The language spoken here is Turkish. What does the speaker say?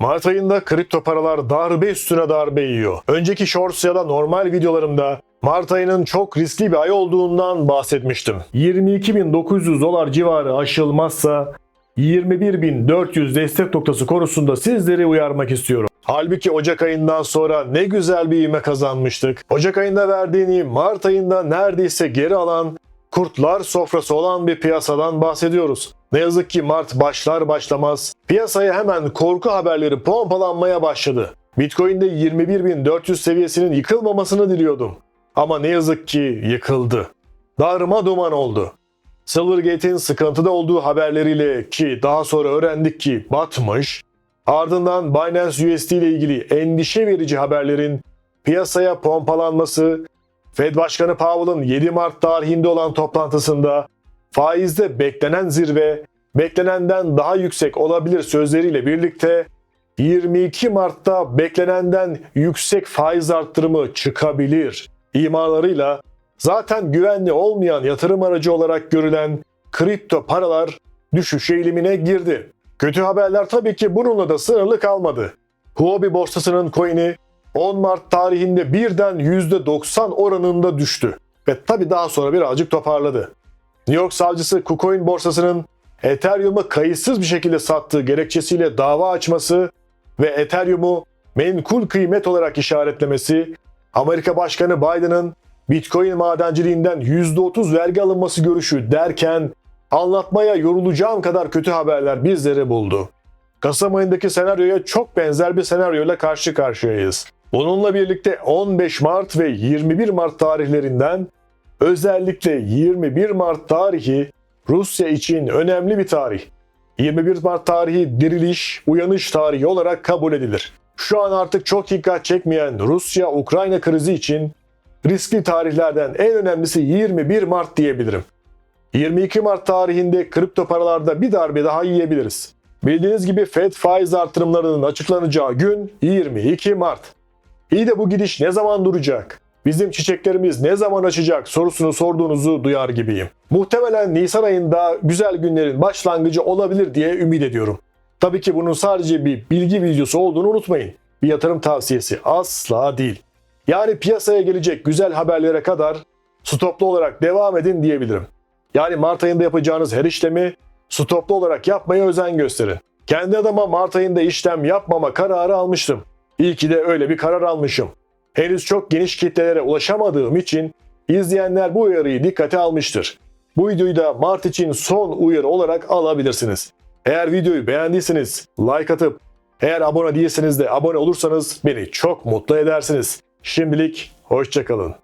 Mart ayında kripto paralar darbe üstüne darbe yiyor. Önceki shorts ya da normal videolarımda Mart ayının çok riskli bir ay olduğundan bahsetmiştim. 22.900 dolar civarı aşılmazsa 21.400 destek noktası konusunda sizleri uyarmak istiyorum. Halbuki Ocak ayından sonra ne güzel bir ivme kazanmıştık. Ocak ayında verdiğini Mart ayında neredeyse geri alan kurtlar sofrası olan bir piyasadan bahsediyoruz. Ne yazık ki Mart başlar başlamaz piyasaya hemen korku haberleri pompalanmaya başladı. Bitcoin'de 21.400 seviyesinin yıkılmamasını diliyordum. Ama ne yazık ki yıkıldı. Darma duman oldu. Silvergate'in sıkıntıda olduğu haberleriyle ki daha sonra öğrendik ki batmış, ardından Binance USD ile ilgili endişe verici haberlerin piyasaya pompalanması, Fed Başkanı Powell'ın 7 Mart tarihinde olan toplantısında faizde beklenen zirve, beklenenden daha yüksek olabilir sözleriyle birlikte 22 Mart'ta beklenenden yüksek faiz arttırımı çıkabilir imalarıyla zaten güvenli olmayan yatırım aracı olarak görülen kripto paralar düşüş eğilimine girdi. Kötü haberler tabii ki bununla da sınırlı kalmadı. Huobi borsasının coin'i 10 Mart tarihinde birden %90 oranında düştü. Ve tabii daha sonra birazcık toparladı. New York savcısı KuCoin borsasının Ethereum'u kayıtsız bir şekilde sattığı gerekçesiyle dava açması ve Ethereum'u menkul kıymet olarak işaretlemesi, Amerika Başkanı Biden'ın Bitcoin madenciliğinden %30 vergi alınması görüşü derken anlatmaya yorulacağım kadar kötü haberler bizleri buldu. Kasım ayındaki senaryoya çok benzer bir senaryoyla karşı karşıyayız. Bununla birlikte 15 Mart ve 21 Mart tarihlerinden özellikle 21 Mart tarihi Rusya için önemli bir tarih. 21 Mart tarihi diriliş, uyanış tarihi olarak kabul edilir. Şu an artık çok dikkat çekmeyen Rusya-Ukrayna krizi için riskli tarihlerden en önemlisi 21 Mart diyebilirim. 22 Mart tarihinde kripto paralarda bir darbe daha yiyebiliriz. Bildiğiniz gibi Fed faiz artırımlarının açıklanacağı gün 22 Mart. İyi de bu gidiş ne zaman duracak? Bizim çiçeklerimiz ne zaman açacak sorusunu sorduğunuzu duyar gibiyim. Muhtemelen Nisan ayında güzel günlerin başlangıcı olabilir diye ümit ediyorum. Tabii ki bunun sadece bir bilgi videosu olduğunu unutmayın. Bir yatırım tavsiyesi asla değil. Yani piyasaya gelecek güzel haberlere kadar stoplu olarak devam edin diyebilirim. Yani Mart ayında yapacağınız her işlemi stoplu olarak yapmaya özen gösterin. Kendi adıma Mart ayında işlem yapmama kararı almıştım. İyi ki de öyle bir karar almışım. Henüz çok geniş kitlelere ulaşamadığım için izleyenler bu uyarıyı dikkate almıştır. Bu videoyu da Mart için son uyarı olarak alabilirsiniz. Eğer videoyu beğendiyseniz like atıp eğer abone değilseniz de abone olursanız beni çok mutlu edersiniz. Şimdilik hoşçakalın.